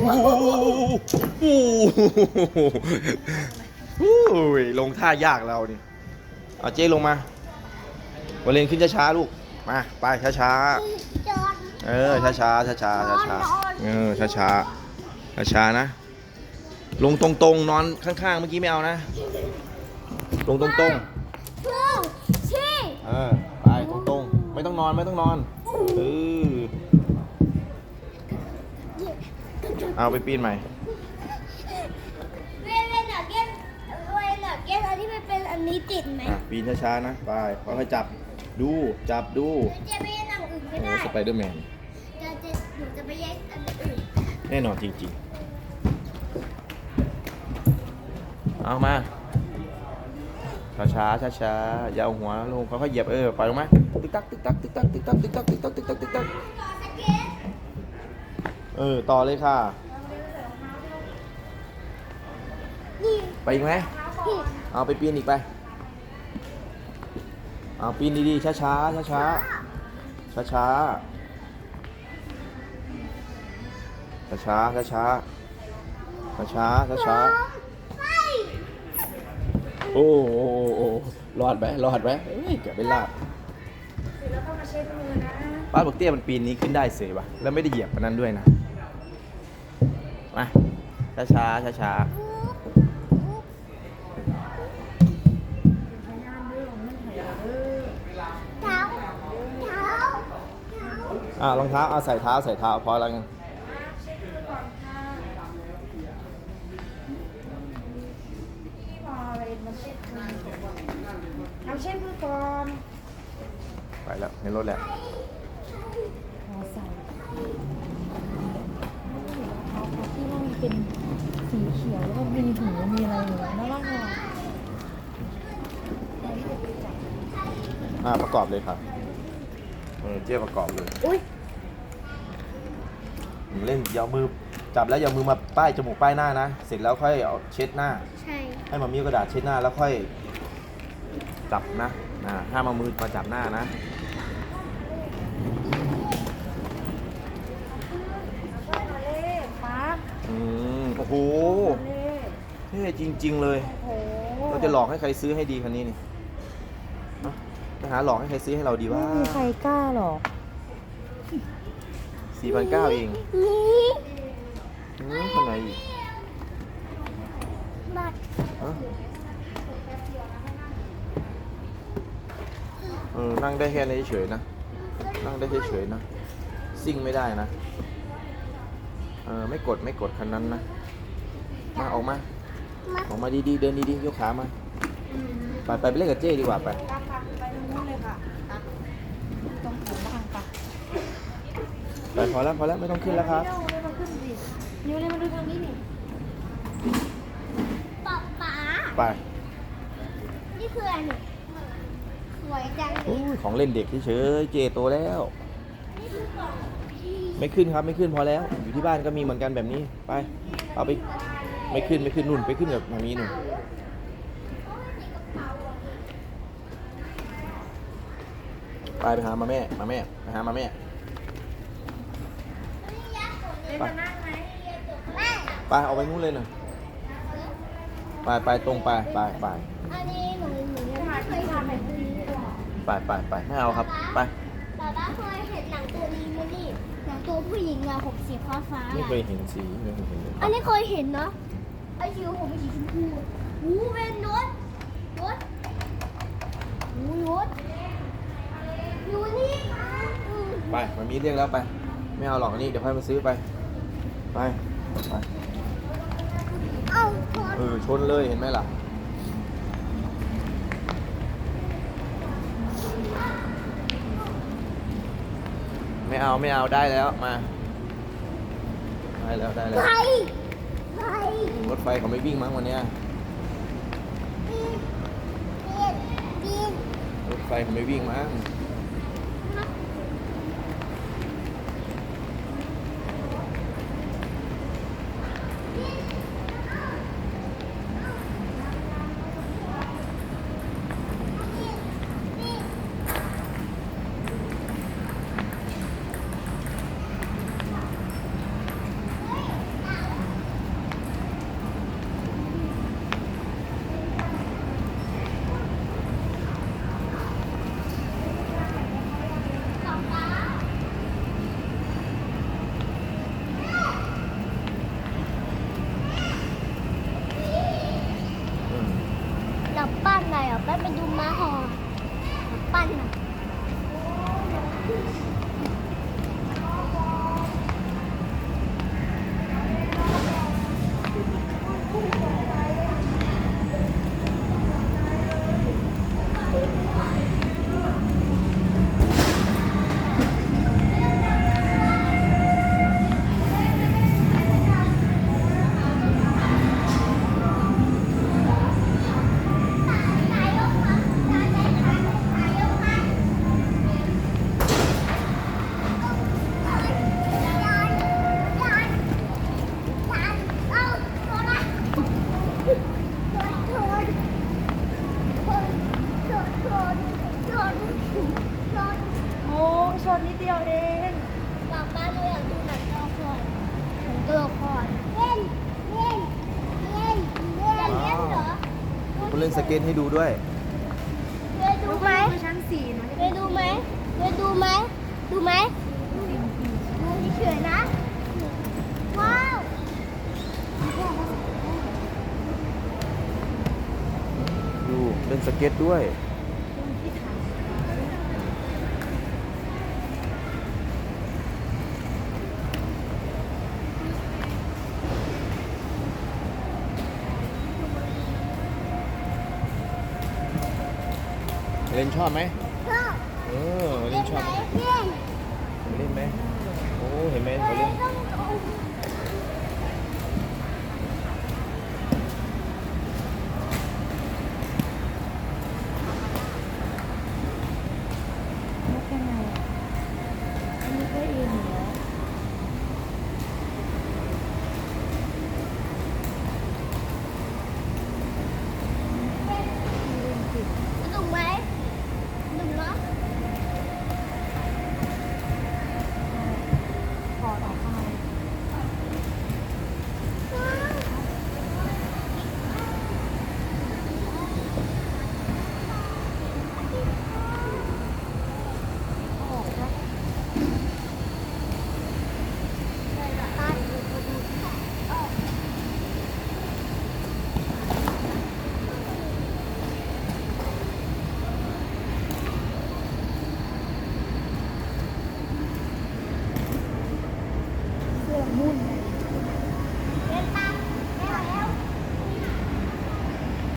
โอ้โหโอ้โหโอ้ยลงท่ายากเรานี่เอาเจ๊ลงมาวันเลนขึ้นช้าๆลูก มา ไปช้าๆ เออช้าช้าช้าช้าช้าๆเออช้าช้าช้าช้าๆนะ ลงตรงๆ นอนข้างๆ เมื่อกี้ไม่เอานะ ลงตรงๆเออไปตรงๆ ไม่ต้องนอนไม่ต้องนอนเออ เอาไปปีนใหม่เวนเวนหนักเก็ตเวนหนักเก็ตอันที่มันเป็นอันนี้ติดไหมอะปีนช้าๆนะไปค่อยๆจับดูจับดูจะไปยังหนังอื่นไม่โอ้ได้สไปเดอร์แมนจะจะหนูจะไปแยกอันอื่นแน่นอนจริงๆ เอามาช้าช้าช้าช้าๆอย่าเอาหัวลงค่อยๆเหยียบเออปล่อยลงมาติ๊กตักติ๊กตักติ๊กตักติ๊กตักติ๊กตักติ๊กตักติ๊กตักติ๊กตักต่อสเก็ต เออ ต่อเลยค่ะ นี่ไปอีกไหมนี่เอาไปปีนอีกไป เอาปีนดีๆ ช้าช้าช้าช้าช้าช้าช้าช้าช้าช้าช้าช้าช้าช้าไปโอ้โหโอ้โหรอดไหมรอดไหมเฮ้ยเกือบไม่รอดแล้วก็มาเช็ดมือนะ ป้าบอกเตี้ยมันปีนนี้ขึ้นได้เสยป่ะ แล้วไม่ได้เหยียบมันนั้นด้วยนะ มาช้าช้าช้าช้าๆเท้าเท้าอ่ารองเท้าเอาใส่เท้าใส่เท้าพอแล้วไงเอาเช่นมือก่อนไปแล้วในรถแหละ ขอใส่เขาที่ว่ามัน เป็นสีเขียวแล้วก็มีหูมีอะไรอยู่น่ารักอะอ่าประกอบเลยครับเออเจ๊ประกอบเลยอุ้ยผมเล่นอยาวมือจับแล้วอยาวมือมาป้ายจมูกป้ายหน้านะ เสร็จแล้วค่อยเอาเช็ดหน้า ใช่ให้มามีเอากระดาษเช็ดหน้าแล้วค่อย จับนะอ่าห้ามเอามือมาจับหน้านะ มาเล่ป้า อืม โอ้โหเล่เท่จริง ๆ เลย โอ้โหเราจะหลอกให้ใครซื้อให้ดีคันนี้นี่เอ้าจะหาหลอกให้ใครซื้อให้เราดีไม่ว่ามีใครกล้าหรอกสี่พันเก้าเองนี่อืมข้างในอีกบัตรฮะเออนั่งได้แค่นี้เฉยๆนะ นั่งได้เฉยๆนะ ซิ่งไม่ได้นะ เออไม่กดไม่กดคันนั้นนะ มาออกมามา ออกมาดีๆ เดินดีๆ ยกขามา ไปไปไปเล่นกับเจ้ดีกว่าไปป้าป้าไปตรงนู้นเลยค่ะป้าตรงผมบ้างป้าไปพอแล้วพอแล้วไม่ต้องขึ้นแล้วครับเร็วเร็วมาขึ้นสินิ้วเลยมาดูทางนี้นี่ป๊าป๊าไป นี่คืออะไรเนี่ยสวยจังเลโอ้ยยของเล่นเด็กเฉยๆเจโตแล้วนี่คือกล่องที่ไม่ขึ้นครับไม่ขึ้นพอแล้ว อยู่ที่บ้านก็มีเหมือนกันแบบนี้ไปเอาไป ไม่ขึ้นไม่ขึ้นนุ่นไปขึ้นกับมามีนุ่นไปไปหามาแม่มาแม่ไปหามาแม่เล่นมานั่งไหมแม่ไปเอาไปนู้นเลยนะไปไปตรงไปไปไปอันนี้หนูหนูยังไม่เคยทำแบบนี้เลยไปไปไปไม่เอาครับไปป๊าป๊าเคยเห็นหนังตัวนี้ไหมนี่หนังตัวผู้หญิงอะผมสีฟ้าฟ้าๆไม่อะเคยเห็นสีไม่เคยเห็นเลยอันนี้เคยเห็นเนาะ ไอชิวผมเป็นสีชมพูหูเป็นรถรถหูรถอยู่นี่ค่ะอืมไปมามีเรียกแล้วไป ไม่เอาหรอกอันนี้เดี๋ยวค่อยมาซื้อไป ไปไปเอ้าคนเออชนเลยเห็นไหมล่ะ ไม่เอาไม่เอาได้แล้วมา ได้แล้วได้แล้วใคร ใครรถไฟเขาไม่วิ่งมั้งวันเนี้ยปีนปีนปีนรถไฟเขาไม่วิ่งมั้ง แล้วไปดูม้าหอมปั้นะ ยวเองบอกป้าหนูอยากดูหนังตัวละครหนังตัวละครเล่นเล่นเล่นเล่นเล่นเหรอเขาเล่นสเก็ตให้ดูด้วยเคยดูไหมชั้นสี่นะเคยดูไหมเคยดูไหมดูไหมดูเฉยนะ ว้าวดูเล่นสเก็ตด้วย ล่นชอบไหมชอบเออเล่เล่นนชไหมอบเล่นเล่นไหมโอ้เห็นไหมเขาเล่เล่นนต้อง